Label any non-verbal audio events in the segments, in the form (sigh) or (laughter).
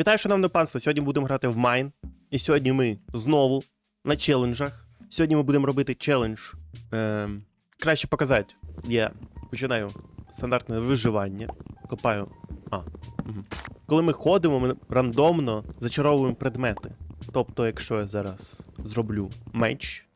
Вітаю, шановне панство! Сьогодні будемо грати в Майн. І сьогодні ми знову на челенджах. Сьогодні ми будемо робити челендж. Ем, краще показати. Я починаю стандартне виживання. Копаю. А. Угу. Коли ми ходимо, ми рандомно зачаровуємо предмети. Тобто, якщо я зараз зроблю меч.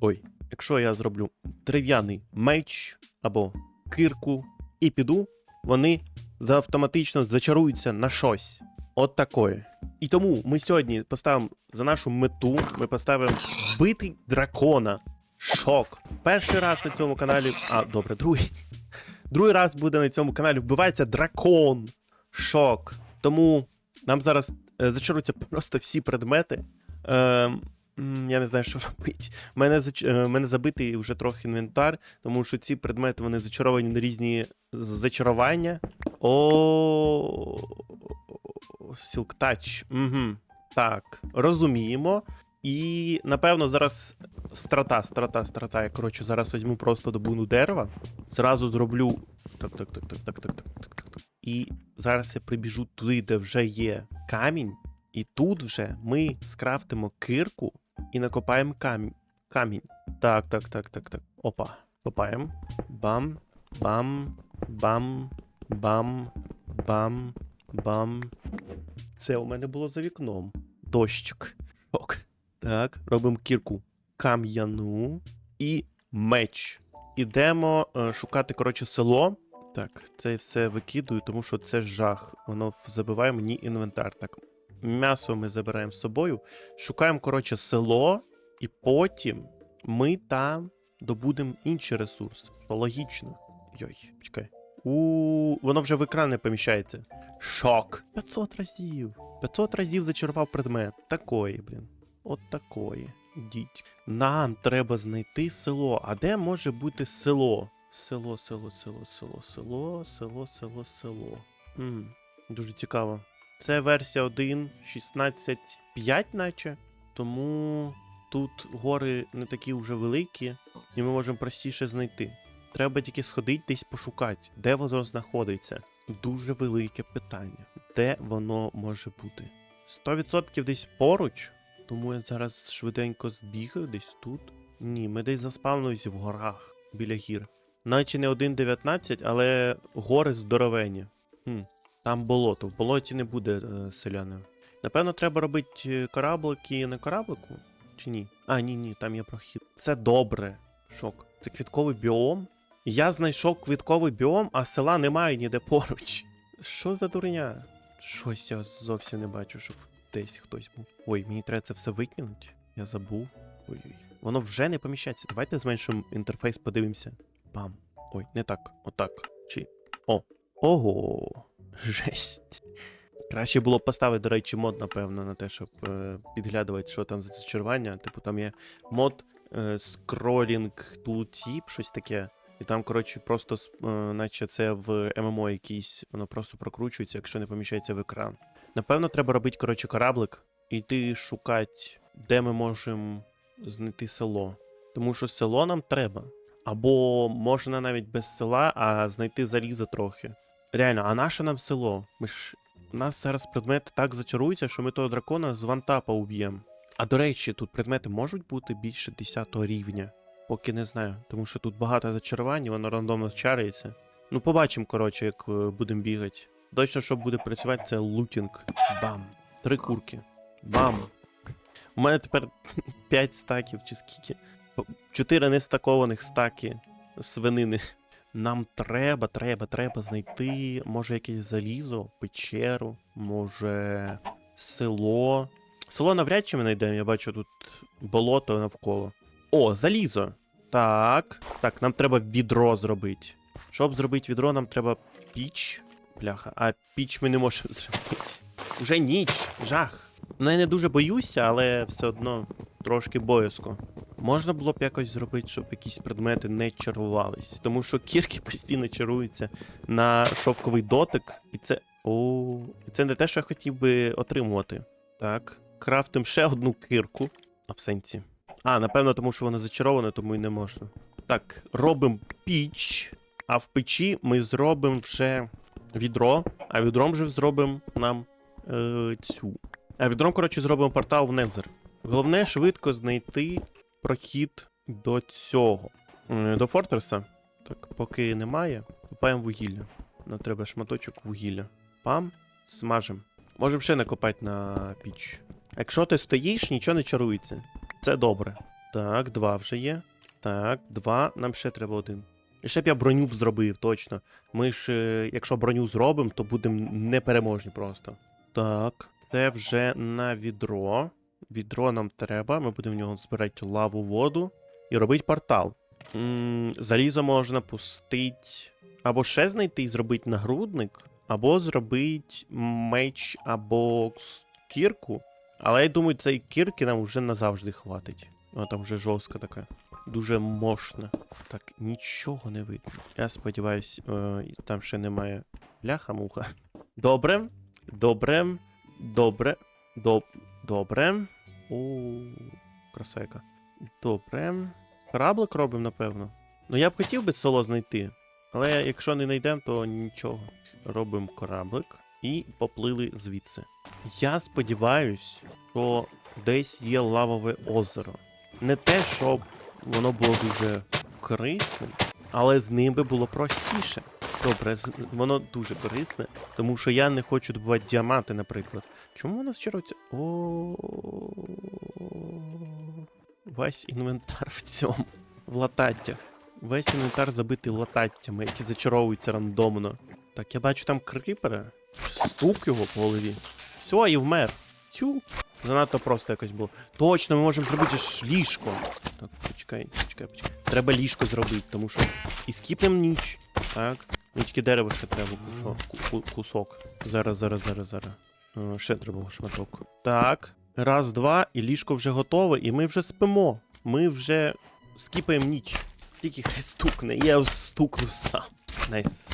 Ой, якщо я зроблю дерев'яний меч або кирку і піду, вони автоматично зачаруються на щось. От такое. І тому ми сьогодні поставимо за нашу мету, ми поставимо бити дракона. Шок. Перший раз на цьому каналі. А, добре, другий. Другий раз буде на цьому каналі вбивається дракон. Шок. Тому нам зараз е, зачаруються просто всі предмети. М, я не знаю, що робити. Мене, зач... е, мене забитий вже трохи інвентар, тому що ці предмети вони зачаровані на різні зачарування. О, Silk Touch. Угу. Так, розуміємо. І напевно зараз страта, страта, страта. Я коротше зараз візьму просто добуну дерева. Зразу зроблю. Так, так, так, так, так, так, так, так, так, так. І зараз я прибіжу туди, де вже є камінь. І тут вже ми скрафтимо кирку і накопаємо камінь. камінь. Так, так, так, так, так. Опа. Копаємо. Бам, бам, бам, бам, бам, бам. Це у мене було за вікном. Дощик. Ок. Так, робимо кірку кам'яну і меч. Ідемо е, шукати, коротше, село. Так, це все викидую, тому що це жах. Воно забиває мені інвентар. Так, м'ясо ми забираємо з собою. Шукаємо, коротше, село, і потім ми там добудемо інший ресурс. Що логічно. Йой, чекай. У, воно вже в екран не поміщається. Шок. 500 разів. 500 разів зачарував предмет. Такої, блін. От такої. Діть. Нам треба знайти село. А де може бути село? Село, село, село, село, село, село, село, село. М, дуже цікаво. Це версія 1.16.5, наче. Тому тут гори не такі вже великі, і ми можемо простіше знайти. Треба тільки сходити десь пошукати, де воно знаходиться. Дуже велике питання. Де воно може бути? 100% десь поруч, тому я зараз швиденько збігаю десь тут. Ні, ми десь заспавнились в горах біля гір. Наче не 1.19, але гори здоровені. Хм, там болото. В болоті не буде е, селяни. Напевно, треба робити е, кораблики на кораблику? Чи ні? А, ні, ні, там є прохід. Це добре. Шок. Це квітковий біом. Я знайшов квітковий біом, а села немає ніде поруч. Що за дурня? Щось я зовсім не бачу, щоб десь хтось був. Ой, мені треба це все викинути. Я забув. Ой-ой. Воно вже не поміщається. Давайте зменшимо інтерфейс, подивимося. Бам. Ой, не так. Отак. Чи. О. Ого. Жесть. Краще було б поставити, до речі, мод, напевно, на те, щоб е, підглядувати, що там за зачарування. Типу, там є мод е, скролінг tooltip, щось таке. І там, коротше, просто, е, наче це в ММО якийсь, воно просто прокручується, якщо не поміщається в екран. Напевно, треба робити, коротше, кораблик і йти шукати, де ми можемо знайти село. Тому що село нам треба. Або можна навіть без села, а знайти залізо трохи. Реально, а наше нам село? Ми ж. У нас зараз предмети так зачаруються, що ми того дракона з вантапа уб'ємо. А до речі, тут предмети можуть бути більше 10 рівня. Поки не знаю, тому що тут багато зачарувань, воно рандомно чариться. Ну, побачимо, коротше, як е, будемо бігати. Точно, що буде працювати, це лутінг. Бам. Три курки. Бам. У мене тепер (laughs) 5 стаків чи скільки. П- Чотири нестакованих стаки свинини. Нам треба, треба, треба знайти, може, якесь залізо, печеру, може село. Село навряд чи ми знайдемо, я бачу тут болото навколо. О, залізо. Так. Так, нам треба відро зробити. Щоб зробити відро, нам треба піч. Бляха, а піч ми не можемо (laughs) зробити. Уже ніч, жах. Ну, я не дуже боюся, але все одно трошки боязко. Можна було б якось зробити, щоб якісь предмети не чарувались. Тому що кірки постійно чаруються на шовковий дотик, і це. О, це не те, що я хотів би отримувати. Так. Крафтим ще одну кирку. А в сенсі. А, напевно, тому що воно зачароване, тому і не можна. Так, робимо піч, а в печі ми зробимо вже відро, а відром вже зробимо нам е, цю. А відром, коротше, зробимо портал в Незер. Головне швидко знайти прохід до цього. До Фортреса. Так, поки немає, копаємо вугілля. Нам треба шматочок вугілля. Пам, смажем. Можемо ще накопати на піч. Якщо ти стоїш, нічого не чарується. Це добре. Так, два вже є. Так, два. Нам ще треба один. І ще б я броню б зробив, точно. Ми ж, е, якщо броню зробимо, то будемо непереможні просто. Так, це вже на відро. Відро нам треба. Ми будемо в нього збирати лаву воду і робити портал. м залізо можна пустити. Або ще знайти і зробити нагрудник, або зробити меч або кірку. Але я думаю, цієї кірки нам вже назавжди хватить. Вона там вже жорстка така. Дуже мощна. Так, нічого не видно. Я сподіваюсь, е, там ще немає ляха-муха. Добре. Добре. Добре. Доб... Добре. О, красайка. Добре. Кораблик робимо, напевно. Ну я б хотів би соло знайти. Але якщо не знайдемо, то нічого. Робимо кораблик і поплили звідси. Я сподіваюсь, що десь є лавове озеро. Не те, щоб воно було дуже корисним, але з ним би було простіше. Добре, воно дуже корисне, тому що я не хочу добувати діаманти, наприклад. Чому воно зчарується? О. Весь інвентар в цьому. В лататтях. Весь інвентар забитий лататтями, які зачаровуються рандомно. Так, я бачу там крипера. Стук його по голові. Все, і вмер. Тю. Занадто просто якось було. Точно, ми можемо зробити ж ліжко. Так, почекай, почекай, почекай. Треба ліжко зробити, тому що. І скіпнем ніч. Так. Ну тільки дерево ще треба, ку- кусок. Зараз, зараз, зараз, зараз. Е, ще треба шматок. Так. Раз, два, і ліжко вже готове, і ми вже спимо. Ми вже скіпаємо ніч. Тільки хай стукне, я стукну сам. Найс.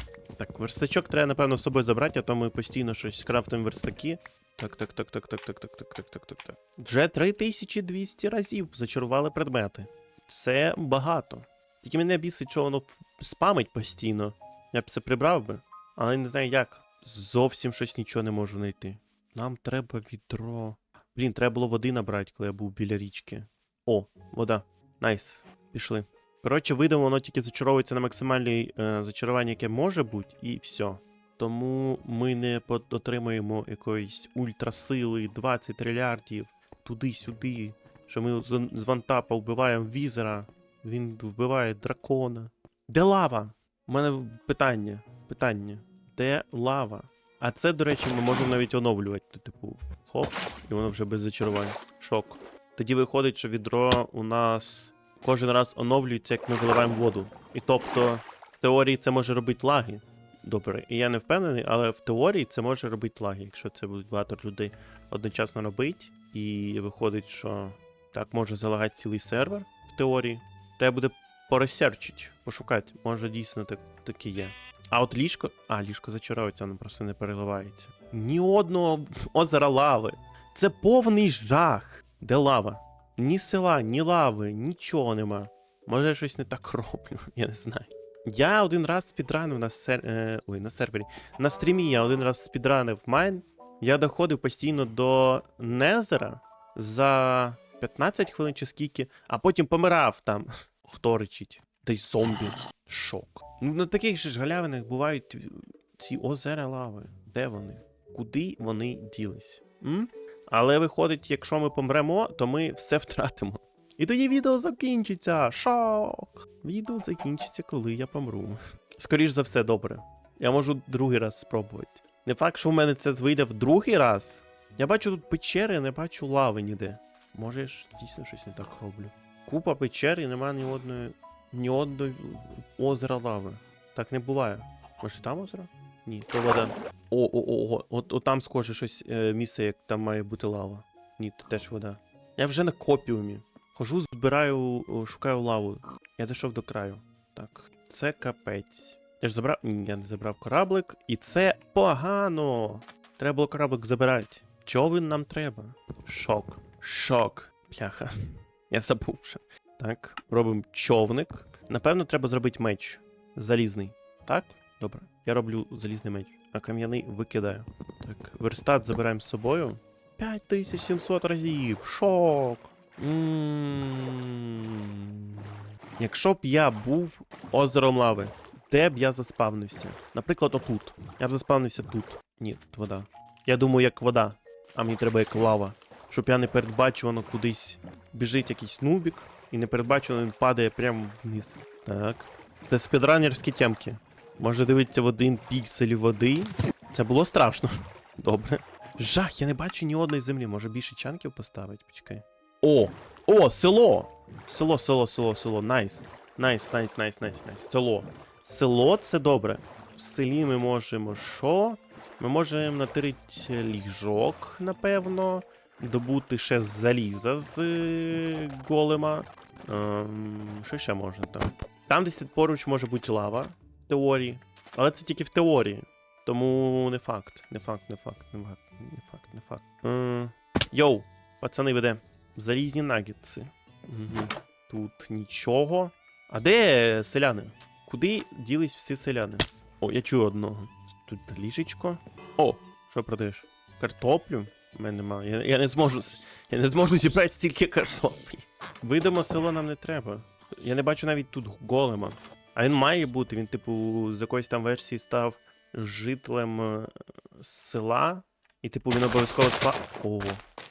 Так, верстачок треба, напевно, з собою забрати, а то ми постійно щось крафтимо верстаки. Так, так, так, так, так, так, так, так, так, так, так, так. Вже 3200 разів зачарували предмети. Це багато. Тільки мене бісить, що воно спамить постійно. Я б це прибрав би, але не знаю як. Зовсім щось нічого не можу знайти. Нам треба відро. Блін, треба було води набрати, коли я був біля річки. О, вода. Найс. Пішли. Коротше, видимо, воно тільки зачаровується на максимальне е, зачарування, яке може бути, і все. Тому ми не отримаємо якоїсь ультрасили 20 трильярдів туди-сюди. Що ми з, з вантапа вбиваємо візера, він вбиває дракона. Де лава? У мене питання. Питання. Де лава? А це, до речі, ми можемо навіть оновлювати. Типу, хоп, і воно вже без зачарувань. Шок. Тоді виходить, що відро у нас кожен раз оновлюється, як ми виливаємо воду. І тобто, в теорії це може робити лаги. Добре, і я не впевнений, але в теорії це може робити лаги, якщо це будуть багато людей одночасно робити. І виходить, що так може залагати цілий сервер в теорії. Треба буде поресерчити, пошукати. Може дійсно так, таке є. А от ліжко. А, ліжко зачаровується, воно просто не переливається. Ні одного озера лави. Це повний жах. Де лава? Ні села, ні лави, нічого нема. Може, я щось не так роблю, (laughs) я не знаю. Я один раз спідранив на сер... е... Ой, на сервері. На стрімі я один раз спідранив майн. Я доходив постійно до Незера за 15 хвилин чи скільки, а потім помирав там. Хто речить? Та й зомбі. Шок. Ну на таких же ж галявинах бувають ці озера лави. Де вони? Куди вони ділись? М? Але виходить, якщо ми помремо, то ми все втратимо. І тоді відео закінчиться. Шок! Відео закінчиться, коли я помру. Скоріш за все, добре. Я можу другий раз спробувати. Не факт, що в мене це вийде в другий раз. Я бачу тут печери, не бачу лави ніде. Може, я ж дійсно щось не так роблю. Купа печер і нема ні одної. ні одної озера лави. Так не буває. Може там озеро? Ні, то вода. О, о, о, о, от, от там схоже щось е, місце, як там має бути лава. Ні, це теж вода. Я вже на копіумі. Хожу, збираю, шукаю лаву. Я дійшов до краю. Так, це капець. Я ж забрав. Ні, я не забрав кораблик. І це погано. Треба було кораблик забирати. Човен нам треба. Шок. Шок. Пляха. Я забув вже. Так, робимо човник. Напевно, треба зробити меч. Залізний. Так? Добре. Я роблю залізний меч. А кам'яний викидаю. Так, верстат забираємо з собою. 5700 разів. Шок. Якщо б я був озером лави, де б я заспавнився? Наприклад, отут. Я б заспавнився тут. Ні, тут вода. Я думаю, як вода, а мені треба як лава. Щоб я не передбачувано кудись біжить якийсь нубік, і непередбачувано він падає прямо вниз. Так. Це спідранерські тємки. Може дивитися в один пікселі води. Це було страшно. Добре. Жах, я не бачу ні одної землі. Може більше чанків поставити? Почекай. О! О, село! Село, село, село, село. Найс. Найс, найс, найс, найс, найс. Село. Село це добре. В селі ми можемо що? Ми можемо натирити ліжок, напевно. Добути ще заліза з е, голема. Ем, що ще можна там? Там десь поруч може бути лава теорії. Але це тільки в теорії. Тому не факт, не факт, не факт, не факт, не факт, не факт. Е, Йоу, пацани веде. Залізні нагідці. Угу. Тут нічого. А де селяни? Куди ділись всі селяни? О, я чую одного. Тут ліжечко. О, що продаєш? Картоплю? У мене немає. Я, я не зможу. Я не зможу зібрати стільки картоплі. Видимо, село нам не треба. Я не бачу навіть тут голема. А він має бути, він, типу, з якоїсь там версії став жителем е, села. І, типу, він обов'язково спав. Ого,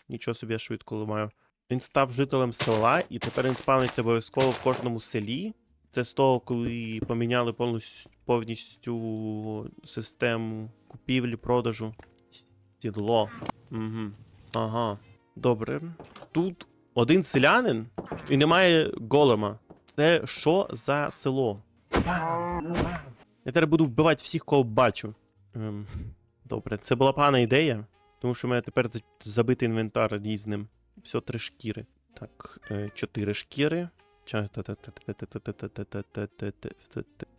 нічого собі я швидко ламаю. Він став жителем села, і тепер він спавниться обов'язково в кожному селі. Це з того, коли поміняли повністю, повністю систему купівлі, продажу. Сідло. Угу. Ага. Добре. Тут один селянин і немає голема. Це що за село? Я тепер буду вбивати всіх, кого бачу. Ем, Добре, це була погана ідея, тому що в мене тепер забитий інвентар різним. Все три шкіри. Так, е, чотири шкіри.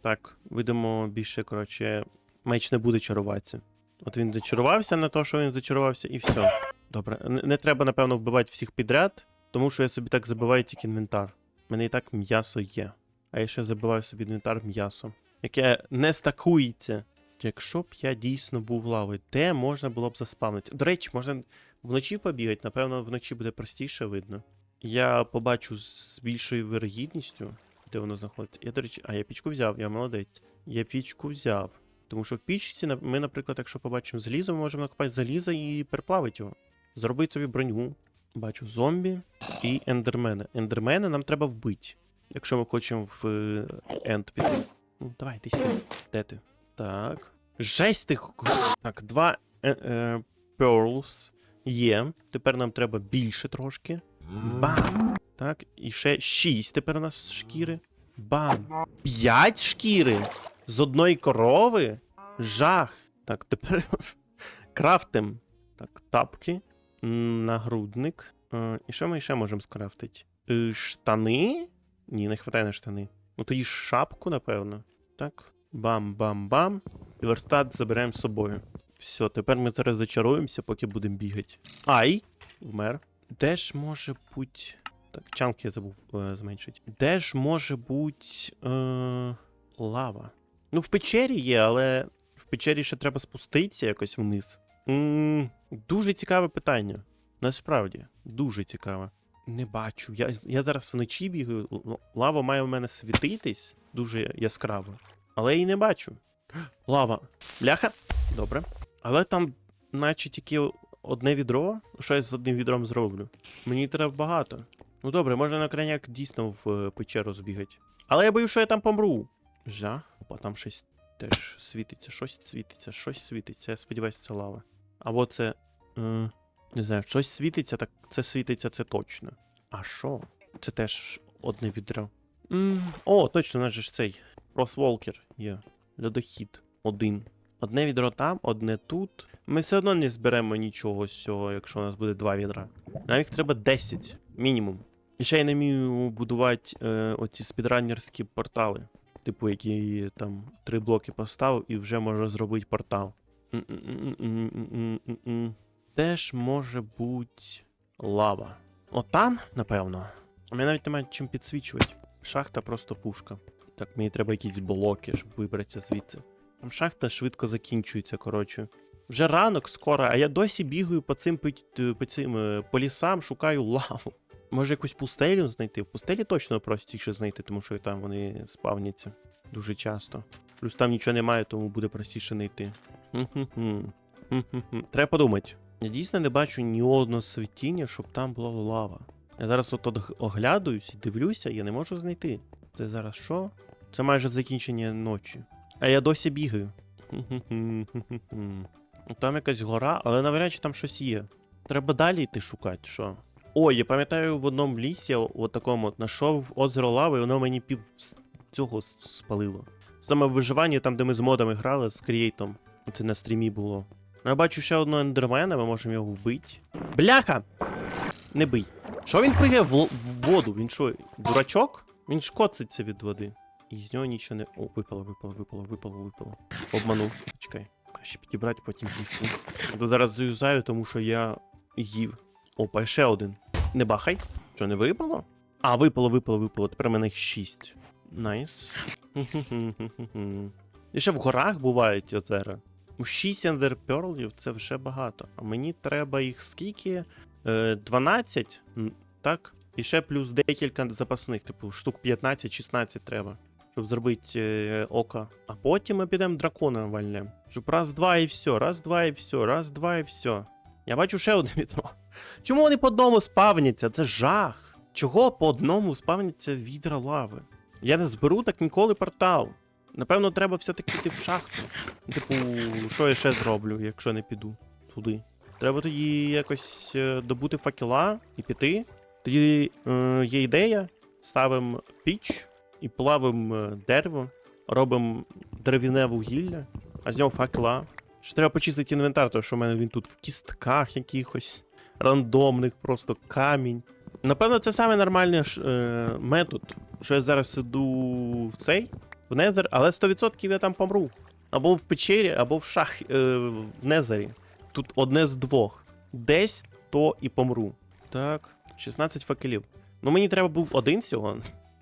Так, видимо більше, коротше, меч не буде чаруватися. От він зачарувався на те, що він зачарувався, і все. Добре, не, не треба, напевно, вбивати всіх підряд, тому що я собі так забиваю тільки інвентар. У мене і так м'ясо є. А я ще забиваю собі інвентар м'ясо, яке не стакується. Якщо б я дійсно був лавою, де можна було б заспавнити? До речі, можна вночі побігати, напевно, вночі буде простіше видно. Я побачу з більшою вирогідністю, де воно знаходиться. Я, до речі, а я пічку взяв, я молодець. Я пічку взяв. Тому що в пічці ми, наприклад, якщо побачимо залізо, ми можемо накопати залізо і переплавити його. Зробити собі броню. Бачу зомбі і ендермени. Ендермени нам треба вбити. Якщо ми хочемо в енд піти. Ну, давай, ти сюди. Де ти? Так. Жесть ти. Так, два е, е, pearls є. Тепер нам треба більше трошки. Бам! Так, і ще шість тепер у нас шкіри. Бам! П'ять шкіри! З одної корови? Жах! Так, тепер (laughs) крафтим. Так, тапки. Нагрудник. Е, І що ми ще можемо скрафтити? Е, Штани? Ні, не вистачає на штани. Ну тоді шапку, напевно. Так. Бам-бам-бам. І верстат заберемо з собою. Все, тепер ми зараз зачаруємося, поки будемо бігати. Ай! Вмер. Де ж може бути. Так, чанки я забув е, зменшити. Де ж може бути е, лава? Ну, в печері є, але в печері ще треба спуститися якось вниз. м дуже цікаве питання. Насправді, дуже цікаве. Не бачу. Я, я зараз вночі бігаю. Лава має в мене світитись дуже яскраво. Але я її не бачу. (gasps) Лава. Бляха. Добре. Але там, наче тільки одне відро. Що я з одним відром зроблю? Мені треба багато. Ну добре, можна на крайняк дійсно в е, печеру збігати. Але я боюсь, що я там помру. Жах. Опа, там щось теж світиться, щось світиться, щось світиться. Я сподіваюся, це лава. Або це. Е, не знаю, щось світиться, так це світиться, це точно. А що? Це теж одне відро. м О, точно, у нас же ж цей. Кросволкер є. Льодохід. Один. Одне відро там, одне тут. Ми все одно не зберемо нічого з цього, якщо у нас буде два відра. Нам їх треба 10, мінімум. І ще я не вмію будувати е, оці спідранерські портали. Типу, які там три блоки поставив і вже можу зробити портал. М-м-м-м-м-м-м-м. Теж може бути лава. Отам, напевно. У мене навіть немає чим підсвічувати. Шахта просто пушка. Так, мені треба якісь блоки, щоб вибратися звідси. Там шахта швидко закінчується, коротше. Вже ранок скоро, а я досі бігаю по цим, пи- по цим е, по лісам, шукаю лаву. Може якусь пустелю знайти? В пустелі точно простіше знайти, тому що там вони спавняться дуже часто. Плюс там нічого немає, тому буде простіше знайти. Треба подумати. Я дійсно не бачу ні одного світіння, щоб там була лава. Я зараз от ог- оглядуюсь і дивлюся, я не можу знайти. Це зараз що? Це майже закінчення ночі. А я досі бігаю. Там якась гора, але навряд чи там щось є. Треба далі йти шукати, що. Ой, я пам'ятаю, в одному лісі, от такому, знайшов озеро лави, і воно мені пів цього спалило. Саме в виживанні, там, де ми з модами грали, з крієйтом. Це на стрімі було. Ну, Я бачу ще одного ендермена, ми можемо його вбити. Бляха! Не бий. Що він пригає в, в воду? Він що, дурачок? Він ж від води. І з нього нічого не. О, випало, випало, випало, випало, випало. Обманув. Чекай. Краще підібрати, потім їсти. То зараз заюзаю, тому що я їв. Опа, ще один. Не бахай. Що, не випало? А, випало, випало, випало. Тепер мене їх шість. Найс. (laughs) І ще в горах бувають озера. Ну, 6 ендерперлів це вже багато. А мені треба їх скільки? Е, 12, так? І ще плюс декілька запасних, типу штук 15-16 треба, щоб зробити е, око. А потім ми підемо дракона вальнем. Щоб раз, два і все, раз, два і все, раз, два і все. Я бачу ще одне відро. Чому вони по одному спавняться? Це жах. Чого по одному спавняться відра лави? Я не зберу так ніколи портал. Напевно, треба все-таки йти в шахту. Типу, що я ще зроблю, якщо не піду туди. Треба тоді якось е, добути факела і піти. Тоді е, є ідея, ставимо піч і плавимо е, дерево, робимо дерев'яне вугілля, а з нього факела. Ще треба почистити інвентар, тому що в мене він тут в кістках якихось рандомних, просто камінь. Напевно, це саме е, метод, що я зараз іду в цей, в Незер, але 100% я там помру. Або в печері, або в шах е, в Незері. Тут одне з двох. Десь то і помру. Так, 16 факелів. Ну мені треба був один всього.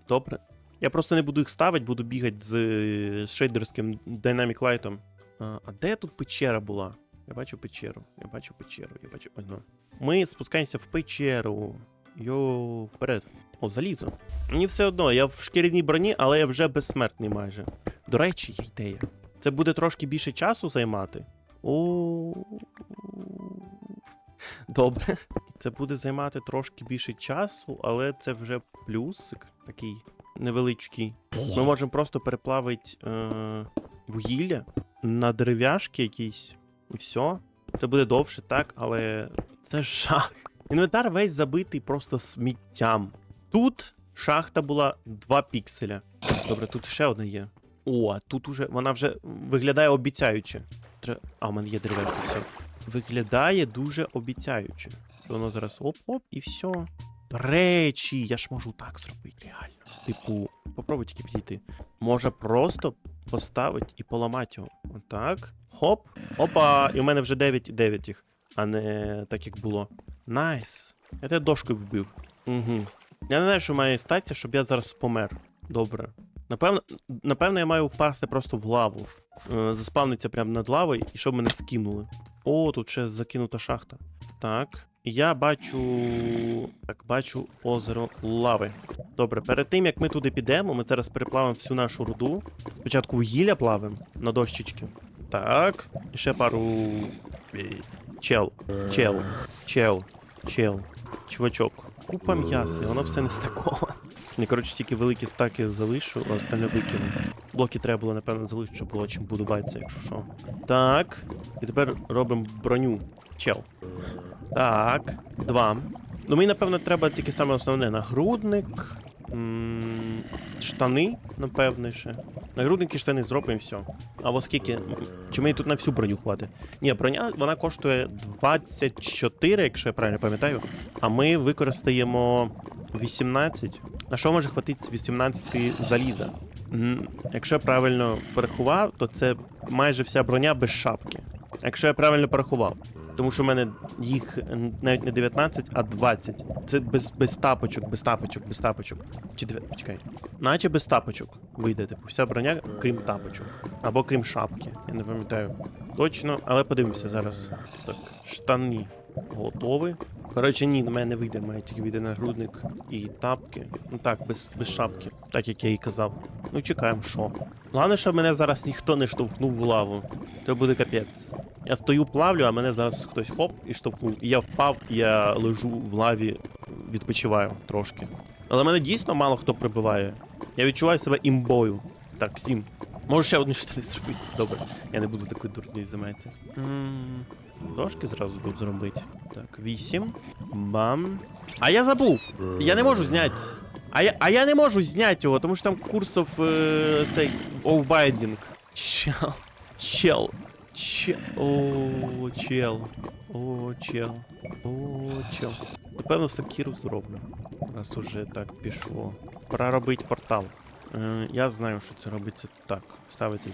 Добре. Я просто не буду їх ставити, буду бігати з, е, з шейдерським Dynamic Light. А, а де тут печера була? Я бачу печеру. Я бачу печеру. Я бачу. Ось, ну. Ми спускаємося в печеру. Йо, вперед. О, залізо. Мені все одно, я в шкіряній броні, але я вже безсмертний майже. До речі, є ідея. Це буде трошки більше часу займати. О. Добре. Це буде займати трошки більше часу, але це вже плюсик такий невеличкий. Ми можемо просто переплавити е, вугілля на дерев'яшки якісь. І все. Це буде довше, так, але це жах. Інвентар весь забитий просто сміттям. Тут шахта була 2 пікселя. Добре, тут ще одна є. О, тут уже вона вже виглядає обіцяюче. Тре... А, в мене є дерев'яшка, все. Виглядає дуже обіцяюче. Воно зараз оп-оп і все. Речі, я ж можу так зробити, реально. Типу, попробуй тільки підійти. Може просто поставити і поламати його. Отак. Хоп. Опа! І у мене вже 9 9 їх, а не так як було. Найс. Я тебе дошкою вбив. Угу. Я не знаю, що має статися, щоб я зараз помер. Добре. Напевно, напевно, я маю впасти просто в лаву. Е, заспавниться прямо над лавою і щоб мене скинули. О, тут ще закинута шахта. Так. Я бачу. Так, бачу озеро лави. Добре, перед тим як ми туди підемо, ми зараз переплавимо всю нашу руду. Спочатку вугілля плавимо на дощечки. Так. І ще пару. е, Чел. Чел. Чел. Чел. Чувачок. Купа м'яса, і воно все не стаковане. Ні, коротше, тільки великі стаки залишу, а остальне викину. Блоки треба було, напевно, залишити, щоб було чим будуватися, якщо що. Так. І тепер робимо броню. Чел. Так. Два. Ну, мені, напевно, треба тільки саме основне. Нагрудник. м, Штани, напевне, ще. Нагрудники, штани зробимо і все. Або скільки. Чи мені тут на всю броню хватить? Ні, броня вона коштує 24, якщо я правильно пам'ятаю. А ми використаємо 18. На що може хватити 18 заліза? Якщо я правильно порахував, то це майже вся броня без шапки. Якщо я правильно порахував. Тому що в мене їх навіть не 19, а 20. Це без, без тапочок, без тапочок, без тапочок. Чи почекай. Наче без тапочок вийде, типу, вся броня, крім тапочок. Або крім шапки. Я не пам'ятаю. Точно, але подивимося зараз. Так, штани готові. Коротше, ні, на мене вийде, має тільки вийде нагрудник і тапки. Ну так, без, без шапки, так як я і казав. Ну, чекаємо, що. Головне, щоб мене зараз ніхто не штовхнув в лаву. Це буде капець. Я стою, плавлю, а мене зараз хтось хоп і штовхнув. І я впав, і я лежу в лаві, відпочиваю трошки. Але мене дійсно мало хто прибиває. Я відчуваю себе імбою. Так, всім. Можу ще одну штани зробити. Добре. Я не буду такою дурною займатися. М, Дошки зразу тут зробити. Так, вісім. Бам. А я забув! Я не можу зняти. А я, а я не можу зняти його, тому що там курсов е, цей овбайдінг. Чел. Чел. Чел. О, чел. О, чел. О, чел. Напевно, сакіру зроблю. Раз уже так пішло. Пора робити портал. Е, я знаю, що це робиться так. Ставиться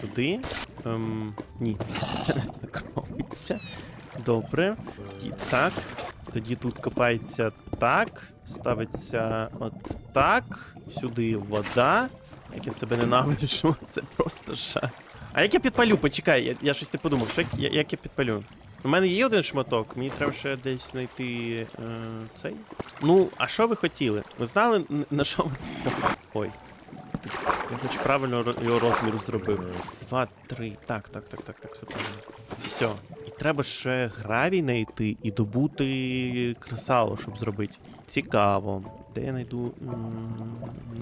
сюди. Ем, ні, це не так робиться. Добре. Тоді так. Тоді тут копається так. Ставиться от так. Сюди вода. Як я себе ненавиджу, (laughs) це просто жах. А як я підпалю? Почекай, я, я щось не подумав. Що я- як я підпалю? У мене є один шматок, мені треба ще десь знайти е, цей. Ну, а що ви хотіли? Ви знали, на що ви. (laughs) Ой. Я хоч правильно його розміру зробив. Два, три. Так, так, так, так, так, все правильно. Все. І треба ще гравій знайти і добути кресало, щоб зробити. Цікаво. Де я знайду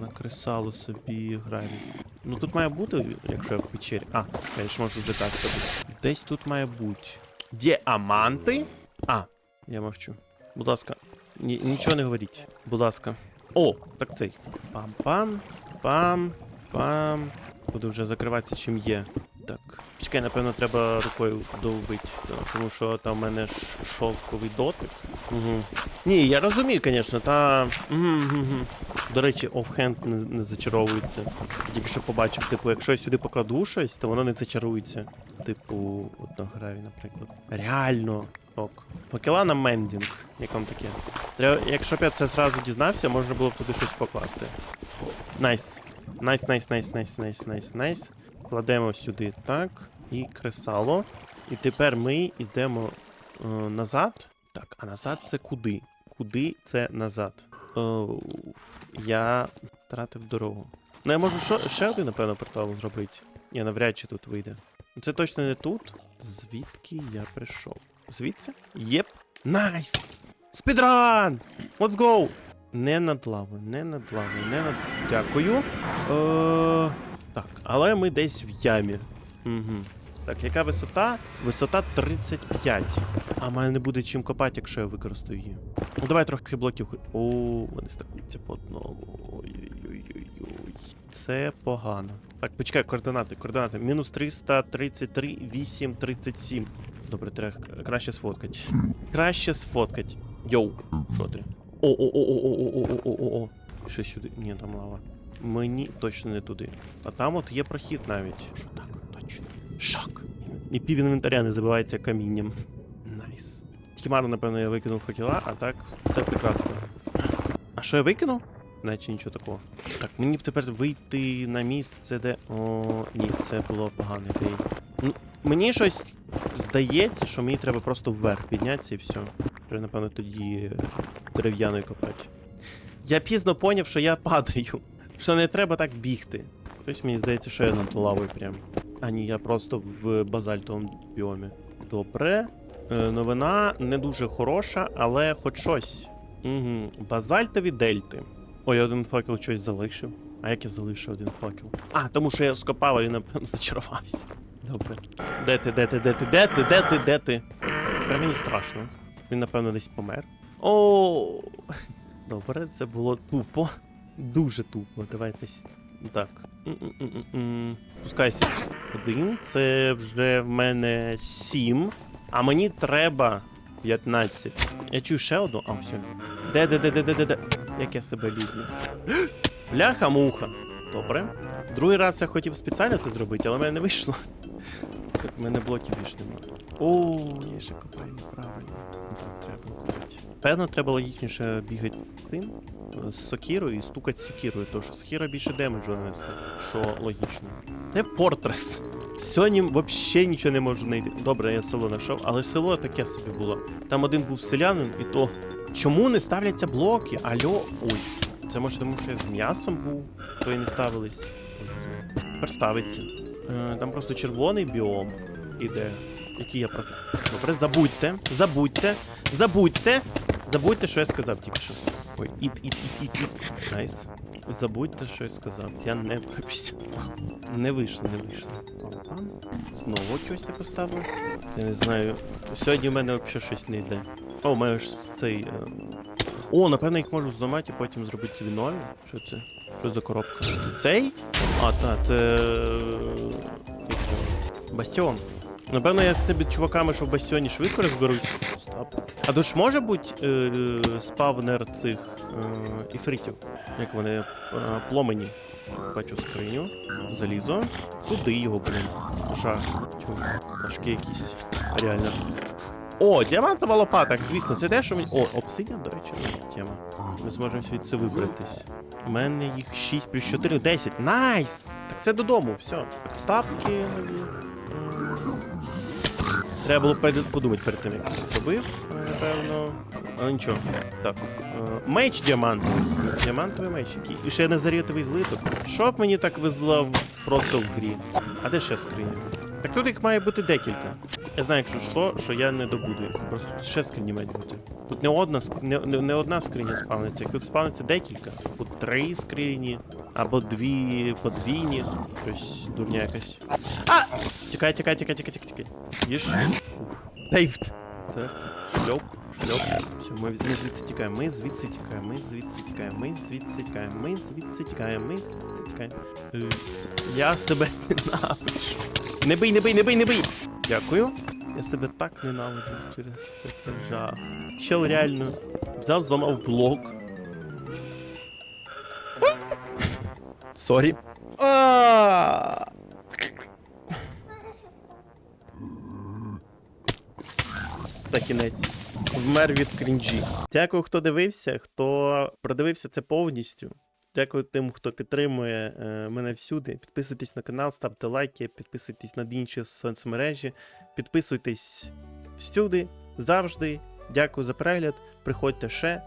на кресало собі гравій? Ну тут має бути, якщо я в печері. А, я ж можу вже так зробити. Десь тут має бути. Діаманти? А, я мовчу. Будь ласка, ні, нічого не говоріть. Будь ласка. О, так цей. Пам-пам, пам, пам. Буду вже закривати чим є. Так. Чекай, напевно, треба рукою довбити, тому що там в мене шовковий дотик. Угу. Ні, я розумію, звісно, та. Угу, угу. До речі, офхенд не, не зачаровується. Тільки що побачив, типу, якщо я сюди покладу щось, то воно не зачарується. Типу, от на граві, наприклад. Реально. Ок. Покіла на мендінг. Як вам таке? Треба, якщо б я це зразу дізнався, можна було б туди щось покласти. Найс. Найс, найс, найс, найс, найс, найс, найс. Кладемо сюди так. І кресало. І тепер ми йдемо е, назад. Так, а назад це куди? Куди це назад? Оу, я втратив дорогу. Ну я можу шо- ще один, напевно, портал зробити. Ні, навряд чи тут вийде. Це точно не тут. Звідки я прийшов? Звідси? Єп. Найс! Спідран! Let's go! Не над лавою, не над лавою, не над. Дякую. Е, так, але ми десь в ямі. Угу. Так, яка висота? Висота 35. А в мене не буде чим копати, якщо я використаю її. Ну давай трохи блоків. О, вони стакуються по одному. Ой-ой-ой-ой. Це погано. Так, почекай, координати, координати. Мінус 333, 8, 37. Добре, треба краще сфоткать. Краще сфоткать. Йоу, що ти? О-о-о-о-о-о-о-о-о-о. Сюди? Ні, там лава. Мені точно не туди. А там от є прохід навіть. Що так, точно. Шок. І пів інвентаря не забивається камінням. Найс. Хімару, напевно, я викинув хотіла, а так все прекрасно. А що я викинув? Наче нічого такого. Так, мені б тепер вийти на місце, де. О, ні, це було погано ідея. Ну, мені щось здається, що мені треба просто вверх піднятися і все. Треба, напевно, тоді е, дерев'яною копати. Я пізно поняв, що я падаю. Що не треба так бігти. Щось мені здається, що я над лавою прям. А ні, я просто в базальтовому біомі. Добре. Е, новина не дуже хороша, але хоч щось. Угу. Базальтові дельти. Ой, я один факел щось залишив. А як я залишив один факел? А, тому що я скопав і напевно зачарувався. Добре. Де ти, де ти, де ти, де ти, де ти, де ти? Тепер мені страшно. Він, напевно, десь помер. О, (laughs) Добре, це було тупо. Дуже тупо. Давайте. Так. Спускайся. Один. Це вже в мене сім. А мені треба 15. Я чую ще одну. А, все. Де, де, де, де, де, де, де. Як я себе люблю. (gasps) Бляха-муха. Добре. Другий раз я хотів спеціально це зробити, але в мене не вийшло. Так, в мене блоків більш нема. О, я ще копаю неправильно. Треба копати. Певно, треба логічніше бігати з цим, е, з сокірою і стукати з сокірою, тому що сокіра більше демеджу нанесе, що логічно. Це Портрес. Сьогодні взагалі нічого не можу знайти. Добре, я село знайшов, але село таке собі було. Там один був селянин, і то. Чому не ставляться блоки? Альо. Ой. Це може тому, що я з м'ясом був, то і не ставились. Тепер ставиться. Е, Там просто червоний біом іде. Який я проти. Добре, забудьте, забудьте, забудьте. Забудьте, що я сказав тільки що. Ой, іт, іт, іт, іт, іт. Найс. Забудьте, що я сказав. Я не прописав. Не вийшло, не вийшло. Знову щось не поставилось. Я не знаю. Сьогодні в мене взагалі щось не йде. О, у мене ж цей. е, О, напевно, їх можу зламати і потім зробити собі нові. Що це? Що за коробка? Це цей? А, так, це. е? Бастіон. Напевно, я з цими чуваками, що в бастіоні швидко розберусь. А то ж може бути е, спавнер цих е, іфритів? Як вони е, пломені. Бачу скриню. Залізо. Туди його, блін. Чому? Важкі якісь. Реально. О, діамантова лопата, звісно, це те, що мені. О, обсидіан, до речі, тема. Ми зможемо звідси вибратись. У мене їх 6 плюс 4, 10. Найс! Так це додому, все. Тапки. Треба було подумати перед тим, як це зробив, напевно. Але нічого. Так. е, Меч діамантовий. Діамантовий меч. Який. І ще не зарятовий злиток. Що б мені так везло просто в грі? А де ще скриня? Так тут їх має бути декілька. Я знаю, якщо що, що я не добуду. Просто тут ще скрині мають бути. Тут не одна, не, не, не одна скриня спавниться, тут спавниться декілька. Тут три скрині, або дві подвійні. Щось дурня якась. А! Тікай, тікай, тікай, тікай, тікай, тікай. Їж. Сейфт. Так. Шльоп, шльоп. Все, ми, ми звідси тікаємо, ми звідси тікаємо, ми звідси тікаємо, ми звідси тікаємо, ми звідси тікаємо, ми звідси тікаємо. Е, Я себе (laughs) ненавиджу. Не бий, не бий, не бий, не бий! Дякую. Я себе так ненавиджу через це, це жах. Чел реально взяв, зламав блок. Сорі. А! Це кінець. Вмер від крінжі. Дякую, хто дивився, хто продивився це повністю. Дякую тим, хто підтримує е, мене всюди. Підписуйтесь на канал, ставте лайки, підписуйтесь на інші соцмережі, підписуйтесь всюди, завжди. Дякую за перегляд. Приходьте ще.